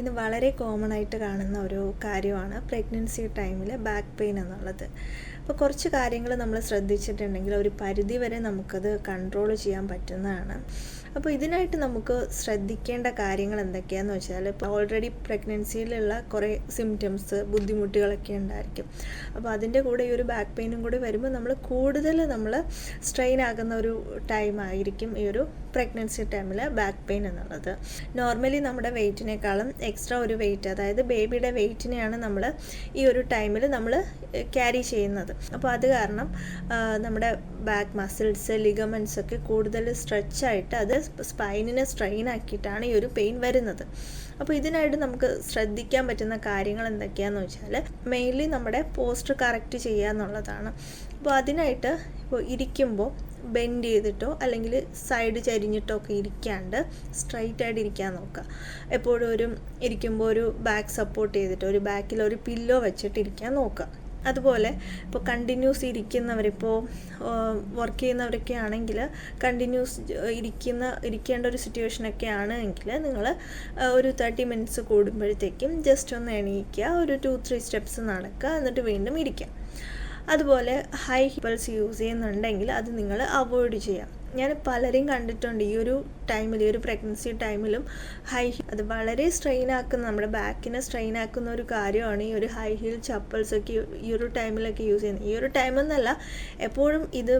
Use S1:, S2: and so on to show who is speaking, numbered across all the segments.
S1: ഇന്ന് വളരെ കോമൺ ആയിട്ട് കാണുന്ന ഒരു കാര്യമാണ് പ്രഗ്നൻസി ടൈമിൽ ബാക്ക് പെയിൻ എന്നുള്ളത്. അപ്പോൾ കുറച്ച് കാര്യങ്ങൾ നമ്മൾ ശ്രദ്ധിച്ചിട്ടുണ്ടെങ്കിൽ ഒരു പരിധി വരെ നമുക്കത് കൺട്രോൾ ചെയ്യാൻ പറ്റുന്നതാണ്. അപ്പോൾ ഇതിനായിട്ട് നമുക്ക് ശ്രദ്ധിക്കേണ്ട കാര്യങ്ങൾ എന്തൊക്കെയാണെന്ന് വെച്ചാൽ ഇപ്പോൾ ഓൾറെഡി പ്രഗ്നൻസിയിലുള്ള കുറേ സിംറ്റംസ് ബുദ്ധിമുട്ടുകളൊക്കെ ഉണ്ടായിരിക്കും. അപ്പോൾ അതിന്റെ കൂടെ ഈ ഒരു ബാക്ക് പെയിനും കൂടി വരുമ്പോൾ നമ്മൾ കൂടുതൽ നമ്മൾ സ്ട്രെയിൻ ആകുന്ന ഒരു ടൈം ആയിരിക്കും ഈ ഒരു പ്രഗ്നൻസി ടൈമിൽ ബാക്ക് പെയിൻ എന്നുള്ളത്. നോർമലി നമ്മുടെ വെയിറ്റിനേക്കാളും എക്സ്ട്രാ ഒരു വെയിറ്റ് അതായത് ബേബിയുടെ വെയിറ്റിനെയാണ് നമ്മൾ ഈ ഒരു ടൈമിൽ നമ്മൾ ക്യാരി ചെയ്യുന്നത്. അപ്പോൾ അത് കാരണം നമ്മുടെ ബാക്ക് മസിൽസ് ലിഗമെൻസ് ഒക്കെ കൂടുതൽ സ്ട്രെച്ച് ആയിട്ട് അത് സ്പൈനിനെ സ്ട്രെയിൻ ആക്കിയിട്ടാണ് ഈ ഒരു പെയിൻ വരുന്നത്. അപ്പോൾ ഇതിനായിട്ട് നമുക്ക് ശ്രദ്ധിക്കാൻ പറ്റുന്ന കാര്യങ്ങൾ എന്തൊക്കെയാണെന്ന് വെച്ചാൽ മെയിൻലി നമ്മുടെ പോസ്റ്റർ കറക്റ്റ് ചെയ്യുക എന്നുള്ളതാണ്. അപ്പോൾ അതിനായിട്ട് ഇപ്പോൾ ഇരിക്കുമ്പോൾ ബെൻഡ് ചെയ്തിട്ടോ അല്ലെങ്കിൽ സൈഡ് ചരിഞ്ഞിട്ടോ ഒക്കെ ഇരിക്കാണ്ട് സ്ട്രൈറ്റ് ആയിട്ട് ഇരിക്കാൻ നോക്കുക. എപ്പോഴും ഒരു ഇരിക്കുമ്പോൾ ഒരു ബാക്ക് സപ്പോർട്ട് ചെയ്തിട്ട് ഒരു ബാക്കിൽ ഒരു പില്ലോ വെച്ചിട്ട് ഇരിക്കാൻ നോക്കുക. അതുപോലെ ഇപ്പോൾ കണ്ടിന്യൂസ് ഇരിക്കുന്നവരിപ്പോൾ വർക്ക് ചെയ്യുന്നവരൊക്കെ ആണെങ്കിൽ കണ്ടിന്യൂസ് ഇരിക്കുന്ന ഇരിക്കേണ്ട ഒരു സിറ്റുവേഷനൊക്കെ ആണ് എങ്കിൽ നിങ്ങൾ ഒരു തേർട്ടി മിനിറ്റ്സ് കൂടുമ്പോഴത്തേക്കും ജസ്റ്റ് ഒന്ന് എണീക്കുക ഒരു ടു ത്രീ സ്റ്റെപ്സ് നടക്കുക എന്നിട്ട് വീണ്ടും ഇരിക്കുക. അതുപോലെ ഹൈ ഹിപ്പൽസ് യൂസ് ചെയ്യുന്നുണ്ടെങ്കിൽ അത് നിങ്ങൾ അവോയ്ഡ് ചെയ്യാം ഞാൻ പലരെയും കണ്ടിട്ടുണ്ട് ഈ ഒരു ടൈമിൽ ഈ ഒരു പ്രഗ്നൻസി ടൈമിലും ഹൈ അത് വളരെ സ്ട്രെയിൻ ആക്കുന്ന നമ്മുടെ ബാക്കിനെ സ്ട്രെയിൻ ആക്കുന്ന ഒരു കാര്യമാണ് ഈ ഒരു ഹൈ ഹീൽ ചപ്പൽസ് ഒക്കെ ഈ ഒരു ടൈമിലൊക്കെ യൂസ് ചെയ്യുന്നത്. ഈ ഒരു ടൈമെന്നല്ല എപ്പോഴും ഇത്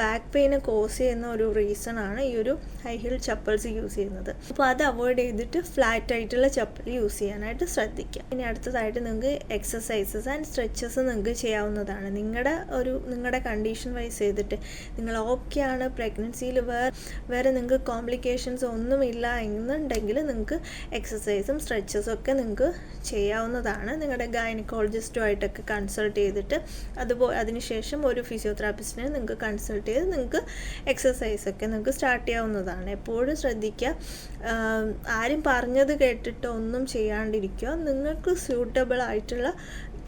S1: ബാക്ക് പെയിനെ കോസ് ചെയ്യുന്ന ഒരു റീസൺ ആണ് ഈ ഒരു ഹൈ ഹീൽ ചപ്പൽസ് യൂസ് ചെയ്യുന്നത്. അപ്പോൾ അത് അവോയ്ഡ് ചെയ്തിട്ട് ഫ്ലാറ്റ് ആയിട്ടുള്ള ചപ്പൽ യൂസ് ചെയ്യാനായിട്ട് ശ്രദ്ധിക്കുക. ഇനി അടുത്തതായിട്ട് നിങ്ങൾക്ക് എക്സസൈസസ് ആൻഡ് സ്ട്രെച്ചസ് നിങ്ങൾക്ക് ചെയ്യാവുന്നതാണ്. നിങ്ങളുടെ ഒരു നിങ്ങളുടെ കണ്ടീഷൻ വൈസ് ചെയ്തിട്ട് നിങ്ങൾ ഓക്കെ ആണ് പ്രഗ്നൻസിയിൽ വേറെ വേറെ നിങ്ങൾക്ക് കോംപ്ലിക്കേഷൻസ് ഒന്നുമില്ല എന്നുണ്ടെങ്കിൽ നിങ്ങൾക്ക് എക്സസൈസും സ്ട്രെച്ചസും ഒക്കെ നിങ്ങൾക്ക് ചെയ്യാവുന്നതാണ്. നിങ്ങളുടെ ഗൈനക്കോളജിസ്റ്റുമായിട്ടൊക്കെ കൺസൾട്ട് ചെയ്തിട്ട് അതുപോലെ അതിനുശേഷം ഒരു ഫിസിയോതെറാപ്പിസ്റ്റിനെ നിങ്ങൾക്ക് കൺസൾട്ട് ചെയ്ത് നിങ്ങൾക്ക് എക്സസൈസ് ഒക്കെ നിങ്ങൾക്ക് സ്റ്റാർട്ട് ചെയ്യാവുന്നതാണ്. എപ്പോഴും ശ്രദ്ധിക്കുക ആരും പറഞ്ഞത് കേട്ടിട്ട് ഒന്നും ചെയ്യാണ്ടിരിക്കുക നിങ്ങൾക്ക് സ്യൂട്ടബിൾ ആയിട്ടുള്ള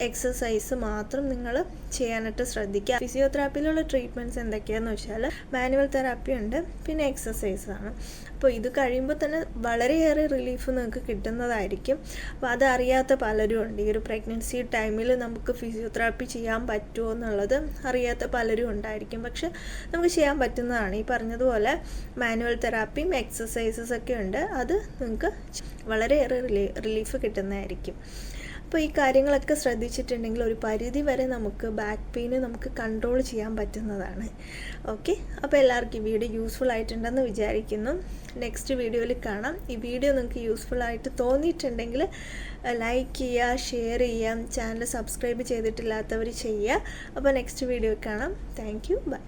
S1: എക്സസൈസ് മാത്രം നിങ്ങൾ ചെയ്യാനായിട്ട് ശ്രദ്ധിക്കുക. ഫിസിയോതെറാപ്പിയിലുള്ള ട്രീറ്റ്മെന്റ്സ് എന്തൊക്കെയാണെന്ന് വെച്ചാൽ മാനുവൽ തെറാപ്പി ഉണ്ട് പിന്നെ എക്സസൈസ് ആണ്. അപ്പോൾ ഇത് കഴിയുമ്പോൾ തന്നെ വളരെയേറെ റിലീഫ് നിങ്ങൾക്ക് കിട്ടുന്നതായിരിക്കും. അപ്പോൾ അതറിയാത്ത പലരും ഉണ്ട്. ഈ ഒരു പ്രഗ്നൻസി ടൈമിൽ നമുക്ക് ഫിസിയോതെറാപ്പി ചെയ്യാൻ പറ്റുമോ എന്നുള്ളത് അറിയാത്ത പലരും ഉണ്ടായിരിക്കും. പക്ഷെ നമുക്ക് ചെയ്യാൻ പറ്റുന്നതാണ്. ഈ പറഞ്ഞതുപോലെ മാനുവൽ തെറാപ്പിയും എക്സസൈസസ് ഒക്കെ ഉണ്ട്. അത് നിങ്ങൾക്ക് വളരെയേറെ റിലീ റിലീഫ് കിട്ടുന്നതായിരിക്കും. അപ്പോൾ ഈ കാര്യങ്ങളൊക്കെ ശ്രദ്ധിച്ചിട്ടുണ്ടെങ്കിൽ ഒരു പരിധി വരെ നമുക്ക് ബാക്ക് പെയിന് നമുക്ക് കൺട്രോൾ ചെയ്യാൻ പറ്റുന്നതാണ്. ഓക്കെ അപ്പോൾ എല്ലാവർക്കും ഈ വീഡിയോ യൂസ്ഫുൾ ആയിട്ടുണ്ടെന്ന് വിചാരിക്കുന്നു. നെക്സ്റ്റ് വീഡിയോയിൽ കാണാം. ഈ വീഡിയോ നിങ്ങൾക്ക് യൂസ്ഫുൾ ആയിട്ട് തോന്നിയിട്ടുണ്ടെങ്കിൽ ലൈക്ക് ചെയ്യുക ഷെയർ ചെയ്യാം ചാനൽ സബ്സ്ക്രൈബ് ചെയ്തിട്ടില്ലാത്തവർ ചെയ്യുക. അപ്പോൾ നെക്സ്റ്റ് വീഡിയോ കാണാം. Thank you bye